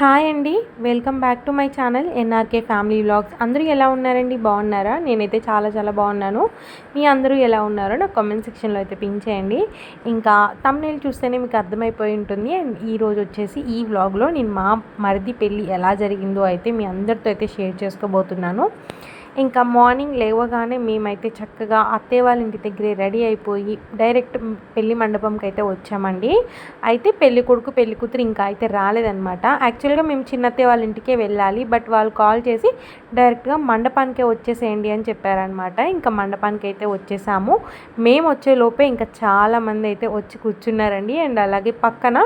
Hi అండి. Welcome back to my channel NRK family vlogs. అందరూ ఎలా ఉన్నారండి? బాగున్నారా? నేనైతే చాలా చాలా బాగున్నాను. మీ అందరూ ఎలా ఉన్నారో నాకు కామెంట్ సెక్షన్లో అయితే పిన్ చేయండి. ఇంకా తమ్నేల్ చూస్తేనే మీకు అర్థమైపోయి ఉంటుంది. అండ్ ఈరోజు వచ్చేసి ఈ వ్లాగ్లో నేను మా మరిది పెళ్ళి ఎలా జరిగిందో అయితే మీ అందరితో అయితే షేర్ చేసుకోబోతున్నాను. ఇంకా మార్నింగ్ లేవగానే మేమైతే చక్కగా అత్తయ్య వాళ్ళ ఇంటి దగ్గరే రెడీ అయిపోయి డైరెక్ట్ పెళ్ళి మండపంకి అయితే వచ్చామండి. అయితే పెళ్ళి కొడుకు పెళ్ళి కూతురు ఇంకా అయితే రాలేదనమాట యాక్చువల్గా మేము చిన్నత్తయ్య వాళ్ళ ఇంటికే వెళ్ళాలి బట్ వాళ్ళు కాల్ చేసి డైరెక్ట్గా మండపానికే వచ్చేసేయండి అని చెప్పారనమాట ఇంకా మండపానికి అయితే వచ్చేసాము. మేము వచ్చే లోపే ఇంకా చాలామంది అయితే వచ్చి కూర్చున్నారండి. అండ్ అలాగే పక్కన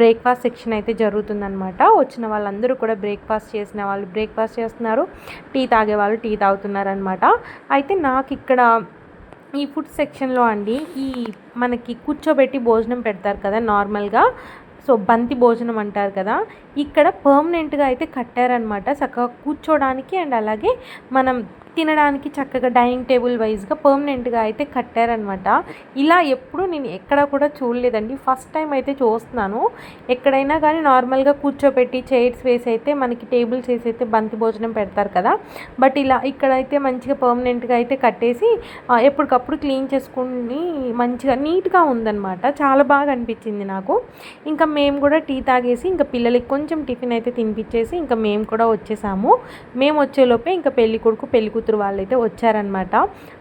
బ్రేక్ఫాస్ట్ సెక్షన్ అయితే జరుగుతుందనమాట వచ్చిన వాళ్ళందరూ కూడా బ్రేక్ఫాస్ట్ చేసిన వాళ్ళు బ్రేక్ఫాస్ట్ చేస్తున్నారు. టీ తాగే వాళ్ళు టీ అవుతున్నారనమాట అయితే నాకు ఇక్కడ ఈ ఫుడ్ సెక్షన్లో అండి ఈ మనకి కూర్చోబెట్టి భోజనం పెడతారు కదా నార్మల్గా సో బంతి భోజనం అంటారు కదా ఇక్కడ పర్మనెంట్గా అయితే కట్టారనమాట చక్కగా కూర్చోడానికి అండ్ అలాగే మనం తినడానికి చక్కగా డైనింగ్ టేబుల్ వైజ్గా పర్మనెంట్గా అయితే కట్టారనమాట ఇలా ఎప్పుడు నేను ఎక్కడ కూడా చూడలేదండి. ఫస్ట్ టైం అయితే చూస్తున్నాను. ఎక్కడైనా కానీ నార్మల్గా కూర్చోబెట్టి చైర్స్ వేసి అయితే మనకి టేబుల్స్ వేసి అయితే బంతి భోజనం పెడతారు కదా. బట్ ఇలా ఇక్కడైతే మంచిగా పర్మనెంట్గా అయితే కట్టేసి ఎప్పటికప్పుడు క్లీన్ చేసుకుని మంచిగా నీట్గా ఉందన్నమాట. చాలా బాగా అనిపించింది నాకు. ఇంకా మేము కూడా టీ తాగేసి ఇంకా పిల్లలకి కొంచెం టిఫిన్ అయితే తినిపించేసి ఇంకా మేము కూడా వచ్చేసాము. మేము వచ్చేలోపే ఇంకా పెళ్ళి కొడుకు పెళ్ళి కూతురు వాళ్ళు అయితే వచ్చారనమాట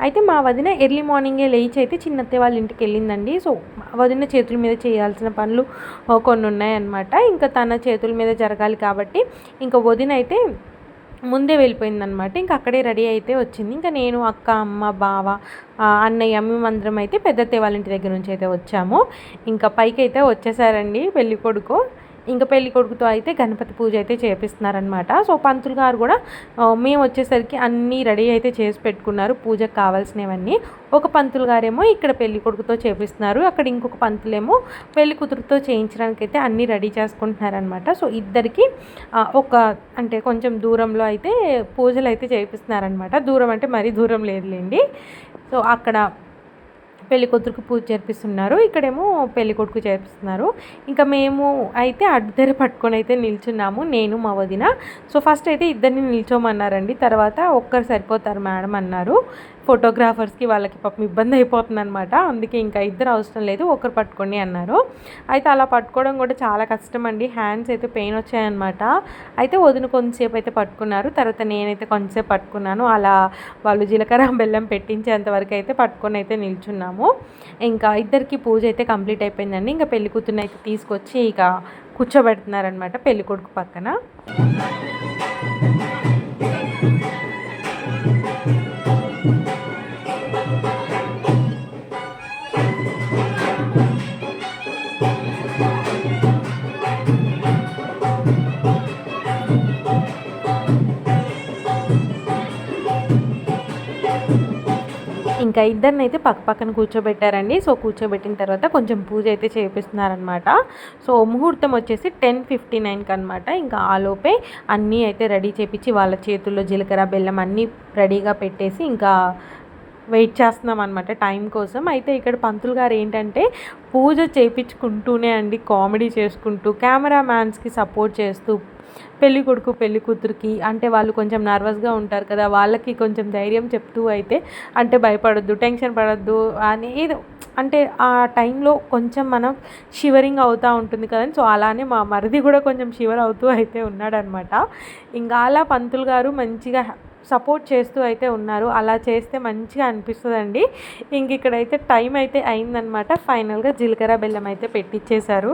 అయితే మా వదిన ఎర్లీ మార్నింగే లేచి అయితే చిన్నత్తే వాళ్ళ ఇంటికి వెళ్ళిందండి. సో వదిన చేతుల మీద చేయాల్సిన పనులు కొన్ని ఉన్నాయన్నమాట. ఇంకా తన చేతుల మీద జరగాలి కాబట్టి ఇంకా వదిన అయితే ముందే వెళ్ళిపోయిందనమాట ఇంకా అక్కడే రెడీ అయితే వచ్చింది. ఇంకా నేను అక్క అమ్మ బావ అన్నయ్య మేమందరం అయితే పెద్ద వాళ్ళ ఇంటి దగ్గర నుంచి అయితే వచ్చాము. ఇంకా పైకి అయితే వచ్చేసారండి పెళ్ళి కొడుకు. ఇంకా పెళ్ళి కొడుకుతో అయితే గణపతి పూజ అయితే చేపిస్తున్నారనమాట సో పంతులు గారు కూడా మేము వచ్చేసరికి అన్నీ రెడీ అయితే చేసి పెట్టుకున్నారు. పూజకు కావాల్సినవన్నీ. ఒక పంతులు గారేమో ఇక్కడ పెళ్ళి కొడుకుతో చేపిస్తున్నారు. అక్కడ ఇంకొక పంతులేమో పెళ్ళి కూతురుతో చేయించడానికి అయితే అన్నీ రెడీ చేసుకుంటున్నారనమాట సో ఇద్దరికి ఒక అంటే కొంచెం దూరంలో అయితే పూజలు అయితే చేపిస్తున్నారనమాట దూరం అంటే మరీ దూరం లేదులేండి. సో అక్కడ పెళ్ళి పూజ చేర్పిస్తున్నారు. ఇక్కడేమో పెళ్ళి కొడుకు చేర్పిస్తున్నారు. ఇంకా మేము అయితే అడ్డెర పట్టుకొని అయితే నిల్చున్నాము నేను మా వదిన. సో ఫస్ట్ అయితే ఇద్దరిని నిల్చోమన్నారండి. తర్వాత ఒక్కరు సరిపోతారు మేడం అన్నారు. ఫోటోగ్రాఫర్స్కి వాళ్ళకి పాపం ఇబ్బంది అయిపోతుంది అనమాట అందుకే ఇంకా ఇద్దరు అవసరం లేదు ఒకరు పట్టుకోండి అన్నారు. అయితే అలా పట్టుకోవడం కూడా చాలా కష్టం అండి. హ్యాండ్స్ అయితే పెయిన్ వచ్చాయన్నమాట. అయితే వదిన కొంతసేపు అయితే పట్టుకున్నారు. తర్వాత నేనైతే కొంతసేపు పట్టుకున్నాను. అలా వాళ్ళు జీలకర్ర బెల్లం పెట్టించేంతవరకు అయితే పట్టుకొని అయితే నిల్చున్నాము. ఇంకా ఇద్దరికి పూజ అయితే కంప్లీట్ అయిపోయిందండి. ఇంకా పెళ్ళి కూతుర్ని అయితే తీసుకొచ్చి ఇక కూర్చోబెడుతున్నారనమాట పెళ్ళికొడుకు పక్కన. ఇంకా ఇద్దరిని అయితే పక్క పక్కన కూర్చోబెట్టారండి. సో కూర్చోబెట్టిన తర్వాత కొంచెం పూజ అయితే చేపిస్తున్నారనమాట సో ముహూర్తం వచ్చేసి టెన్ ఫిఫ్టీ నైన్కి అనమాట ఇంకా ఆలోపే అన్నీ అయితే రెడీ చేపించి వాళ్ళ చేతుల్లో జీలకర్ర బెల్లం అన్నీ రెడీగా పెట్టేసి ఇంకా వెయిట్ చేస్తున్నాం అనమాట టైం కోసం. అయితే ఇక్కడ పంతులు గారు ఏంటంటే పూజ చేయించుకుంటూనే అండి కామెడీ చేసుకుంటూ కెమెరా మ్యాన్స్కి సపోర్ట్ చేస్తూ పెళ్ళి కొడుకు పెళ్ళి కూతురికి అంటే వాళ్ళు కొంచెం నర్వస్గా ఉంటారు కదా వాళ్ళకి కొంచెం ధైర్యం చెప్తూ అయితే అంటే భయపడొద్దు టెన్షన్ పడొద్దు అని ఏదో అంటే ఆ టైంలో కొంచెం మనం షివరింగ్ అవుతూ ఉంటుంది కదండి. సో అలానే మా మరిది కూడా కొంచెం షివర్ అవుతూ అయితే ఉన్నాడనమాట. ఇంకా అలా పంతులు గారు మంచిగా సపోర్ట్ చేస్తూ అయితే ఉన్నారు. అలా చేస్తే మంచిగా అనిపిస్తుందండి. ఇంక ఇక్కడైతే టైం అయితే అయిందనమాట. ఫైనల్గా జీలకర్ర బెల్లం అయితే పెట్టించేశారు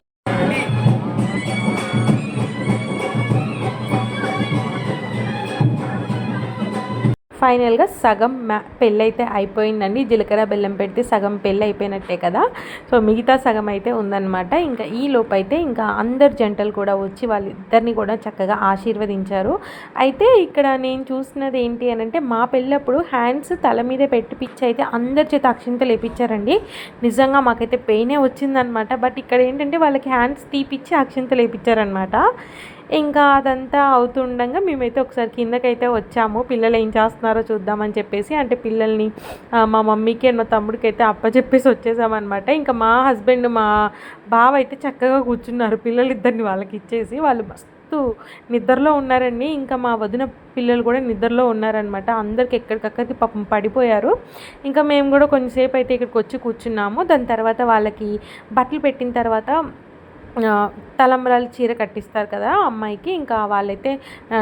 ఫైనల్గా సగం పెళ్ళి అయితే అయిపోయిందండి. జీలకర్ర బెల్లం పెడితే సగం పెళ్ళి అయిపోయినట్టే కదా. సో మిగతా సగం అయితే ఉందన్నమాట. ఇంకా ఈ లోపైతే ఇంకా అందరు జంటలు కూడా వచ్చి వాళ్ళిద్దరిని కూడా చక్కగా ఆశీర్వదించారు. అయితే ఇక్కడ నేను చూసినది ఏంటి అని అంటే మా పెళ్ళప్పుడు హ్యాండ్స్ తల మీద పెట్టి పిచ్చి అయితే అందరి చేత అక్షింతలు వేపించారండి నిజంగా మాకైతే పెయినే వచ్చిందనమాట బట్ ఇక్కడ ఏంటంటే వాళ్ళకి హ్యాండ్స్ తీపిచ్చి అక్షింతలు వేపించారనమాట ఇంకా అదంతా అవుతుండగా మేమైతే ఒకసారి కిందకైతే వచ్చాము. పిల్లలు ఏం చేస్తున్నారో చూద్దామని చెప్పేసి అంటే పిల్లల్ని మా మమ్మీకి అండ్ మా తమ్ముడికి అయితే అప్పచెప్పేసి వచ్చేసామన్నమాట. ఇంకా మా హస్బెండ్ మా బావ అయితే చక్కగా కూర్చున్నారు పిల్లలు ఇద్దరిని వాళ్ళకి ఇచ్చేసి. వాళ్ళు మస్తు నిద్రలో ఉన్నారండి. ఇంకా మా వదిన పిల్లలు కూడా నిద్రలో ఉన్నారనమాట అందరికి ఎక్కడికక్కడికి పాపం పడిపోయారు. ఇంకా మేము కూడా కొంచెంసేపు అయితే ఇక్కడికి వచ్చి కూర్చున్నాము. దాని తర్వాత వాళ్ళకి బట్టలు పెట్టిన తర్వాత తలంబ్రాలు చీర కట్టిస్తారు కదా అమ్మాయికి. ఇంకా వాళ్ళైతే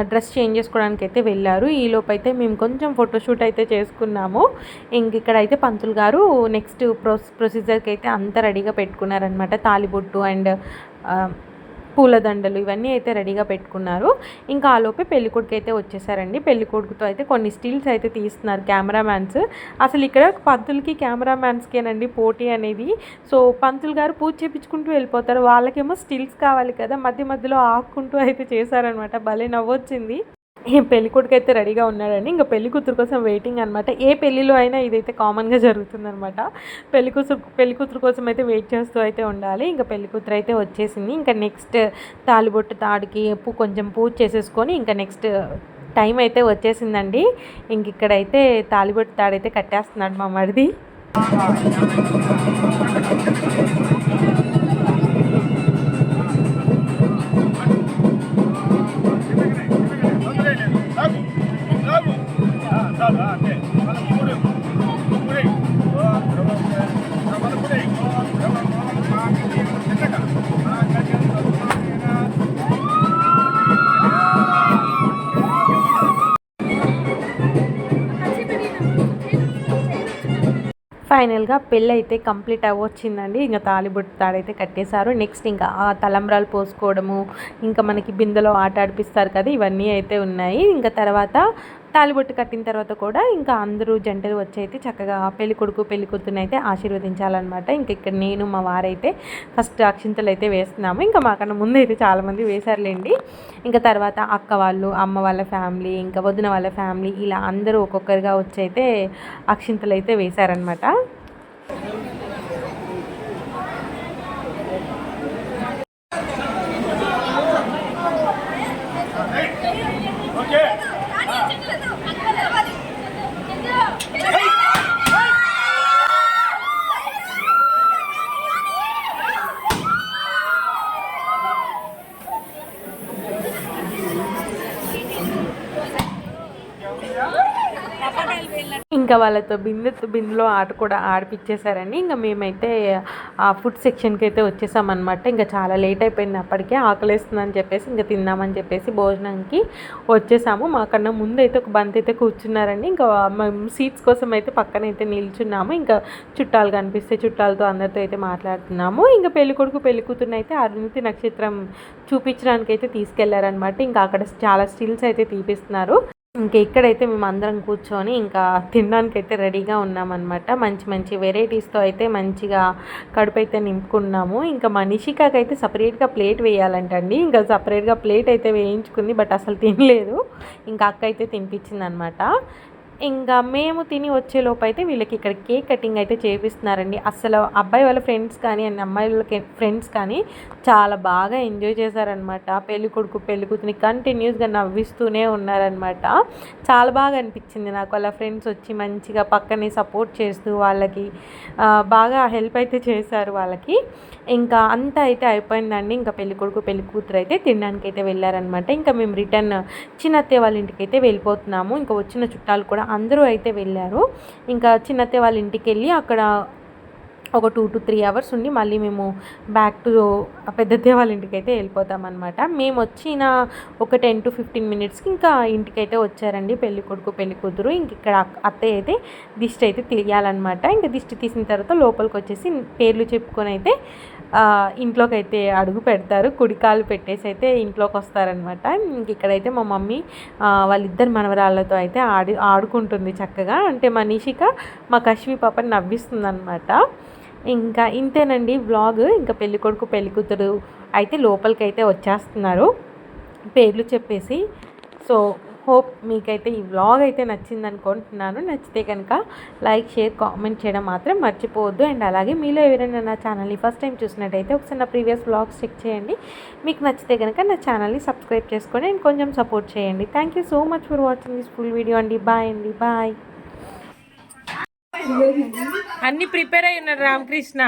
డ్రెస్ చేంజ్ చేసుకోవడానికి అయితే వెళ్ళారు. ఈ లోపు అయితే మేము కొంచెం ఫోటోషూట్ అయితే చేసుకున్నాము. ఇంక ఇక్కడైతే పంతులు గారు నెక్స్ట్ ప్రొస్ ప్రొసీజర్కి అయితే అంతా రెడీగా పెట్టుకున్నారనమాట తాలిబొట్టు అండ్ పూలదండలు ఇవన్నీ అయితే రెడీగా పెట్టుకున్నారు. ఇంకా ఆ లోపే పెళ్ళికొడుకు అయితే వచ్చేసారండి. పెళ్ళికొడుకుతో అయితే కొన్ని స్టిల్స్ అయితే తీస్తున్నారు కెమెరామ్యాన్స్. అసలు ఇక్కడ పంతులకి కెమెరామ్యాన్స్కేనండి పోటీ అనేది. సో పంతులు గారు పూజ చేపించుకుంటూ వెళ్ళిపోతారు. వాళ్ళకేమో స్టిల్స్ కావాలి కదా. మధ్య మధ్యలో ఆక్కుంటూ అయితే చేశారనమాట. భలే నవ్వొచ్చింది. పెళ్ళి కొడుకు అయితే రెడీగా ఉన్నాడండి ఇంకా పెళ్ళి కూతురు కోసం వెయిటింగ్ అనమాట ఏ పెళ్ళిలో అయినా ఇదైతే కామన్గా జరుగుతుందనమాట పెళ్ళి కూతురు పెళ్ళి కూతురు కోసం అయితే వెయిట్ చేస్తూ అయితే ఉండాలి. ఇంకా పెళ్ళి కూతురు అయితే వచ్చేసింది. ఇంకా నెక్స్ట్ తాలిబొట్టు తాడికి కొంచెం పూజ చేసేసుకొని ఇంకా నెక్స్ట్ టైం అయితే వచ్చేసిందండి. ఇంక ఇక్కడైతే తాలిబొట్టు తాడైతే కట్టేస్తున్నాడు మా మరిది. ఫైనల్గా పెళ్ళి అయితే కంప్లీట్ అవ్వచ్చిందండి. ఇంకా తాలిబొట్టు తాడైతే కట్టేశారు. నెక్స్ట్ ఇంకా ఆ తలంబ్రాలు పోసుకోవడము ఇంకా మనకి బిందెలో ఆట ఆడిపిస్తారు కదా ఇవన్నీ అయితే ఉన్నాయి. ఇంకా తర్వాత తాలిబొట్టు కట్టిన తర్వాత కూడా ఇంకా అందరూ జంటలు వచ్చైతే చక్కగా పెళ్ళి కొడుకు పెళ్ళి కూతురుని అయితే ఆశీర్వదించాలన్నమాట. ఇంకా ఇక్కడ నేను మా వారైతే ఫస్ట్ అక్షింతలు అయితే వేస్తున్నాము. ఇంకా మాకన్నా ముందు అయితే చాలామంది వేశారులేండి. ఇంకా తర్వాత అక్క వాళ్ళు అమ్మ వాళ్ళ ఫ్యామిలీ ఇంకా వదిన వాళ్ళ ఫ్యామిలీ ఇలా అందరూ ఒక్కొక్కరిగా వచ్చి అయితే అక్షింతలు అయితే వేశారనమాట ఇంకా వాళ్ళతో బిందు బిందులో ఆట కూడా ఆడిపించేశారండి ఇంకా మేమైతే ఆ ఫుడ్ సెక్షన్కి అయితే వచ్చేసామన్నమాట. ఇంకా చాలా లేట్ అయిపోయింది అప్పటికే ఆకలేస్తుందని చెప్పేసి ఇంకా తిందామని చెప్పేసి భోజనానికి వచ్చేసాము. మాకన్నా ముందు అయితే ఒక బంతి అయితే కూర్చున్నారండి. ఇంకా మేము సీట్స్ కోసం అయితే పక్కన అయితే నిల్చున్నాము. ఇంకా చుట్టాలు కనిపిస్తే చుట్టాలతో అందరితో అయితే మాట్లాడుతున్నాము. ఇంకా పెళ్ళి కొడుకు పెళ్ళి కూతురుని అయితే అరుణితి నక్షత్రం చూపించడానికి అయితే తీసుకెళ్ళారనమాట ఇంకా అక్కడ చాలా స్టిల్స్ అయితే తీపిస్తున్నారు. ఇంకా ఇక్కడైతే మేము అందరం కూర్చొని ఇంకా తినడానికి అయితే రెడీగా ఉన్నామన్నమాట. మంచి మంచి వెరైటీస్తో అయితే మంచిగా కడుపు అయితే నింపుకున్నాము. ఇంకా మనిషికాకి అయితే సపరేట్గా ప్లేట్ వేయాలంటండి. ఇంకా సపరేట్గా ప్లేట్ అయితే వేయించుకుంది బట్ అసలు తినలేదు. ఇంకా అక్క అయితే తినిపించింది అనమాట ఇంకా మేము తిని వచ్చేలోపు అయితే వీళ్ళకి ఇక్కడ కేక్ కటింగ్ అయితే చేపిస్తున్నారండి. అసలు అబ్బాయి వాళ్ళ ఫ్రెండ్స్ కానీ అండ్ అమ్మాయి వాళ్ళ ఫ్రెండ్స్ కానీ చాలా బాగా ఎంజాయ్ చేశారనమాట పెళ్ళి కొడుకు పెళ్ళి కూతుని కంటిన్యూస్గా నవ్విస్తూనే ఉన్నారనమాట చాలా బాగా అనిపించింది నాకు. వాళ్ళ ఫ్రెండ్స్ వచ్చి మంచిగా పక్కనే సపోర్ట్ చేస్తూ వాళ్ళకి బాగా హెల్ప్ అయితే చేశారు వాళ్ళకి. ఇంకా అంతా అయితే అయిపోయిందండి. ఇంకా పెళ్ళి కొడుకు పెళ్ళి కూతురు అయితే తినడానికి అయితే వెళ్ళారనమాట ఇంకా మేము రిటర్న్ చిన్నత్తే వాళ్ళ ఇంటికి అయితే వెళ్ళిపోతున్నాము. ఇంకా వచ్చిన చుట్టాలు కూడా అందరూ అయితే వెళ్ళారు. ఇంకా చిన్నతే వాళ్ళ ఇంటికి వెళ్ళి అక్కడ ఒక టూ టు త్రీ అవర్స్ ఉండి మళ్ళీ మేము బ్యాక్ టు పెద్దదే వాళ్ళ ఇంటికి అయితే వెళ్ళిపోతాం అనమాట మేము వచ్చిన ఒక టెన్ టు ఫిఫ్టీన్ మినిట్స్కి ఇంకా ఇంటికి అయితే వచ్చారండి పెళ్ళి కొడుకు పెళ్ళి కూతురు. ఇంక ఇక్కడ అత్తయ్య అయితే దిష్టి అయితే తీయాలన్నమాట. ఇంకా దిష్టి తీసిన తర్వాత లోపలికి వచ్చేసి పేర్లు చెప్పుకొని అయితే ఇంట్లోకి అయితే అడుగు పెడతారు. కుడికాలు పెట్టేసి అయితే ఇంట్లోకి వస్తారనమాట ఇక్కడైతే మా మమ్మీ వాళ్ళిద్దరు మనవరాళ్ళతో అయితే ఆడి ఆడుకుంటుంది చక్కగా. అంటే మనీషిక మా కశ్వి పాపని నవ్విస్తుంది అనమాట ఇంకా ఇంతేనండి బ్లాగ్ ఇంకా పెళ్ళి కొడుకు పెళ్ళి కూతురు అయితే లోపలికి అయితే వచ్చేస్తున్నారు. పేర్లు చెప్పేసి. సో హోప్ మీకైతే ఈ వ్లాగ్ అయితే నచ్చింది అనుకుంటున్నాను నచ్చితే కనుక లైక్ షేర్ కామెంట్ చేయడం మాత్రం మర్చిపోవద్దు. అండ్ అలాగే మీలో ఎవరైనా నా ఛానల్ని ఫస్ట్ టైం చూసినట్టయితే ఒకసారి నా ప్రీవియస్ వ్లాగ్స్ చెక్ చేయండి. మీకు నచ్చితే కనుక నా ఛానల్ని సబ్స్క్రైబ్ చేసుకొని అండ్ కొంచెం సపోర్ట్ చేయండి. Thank you so much for watching this full video అండి. బాయ్ అండి. బాయ్. అన్ని ప్రిపేర్ అయి ఉన్నారు రామకృష్ణ.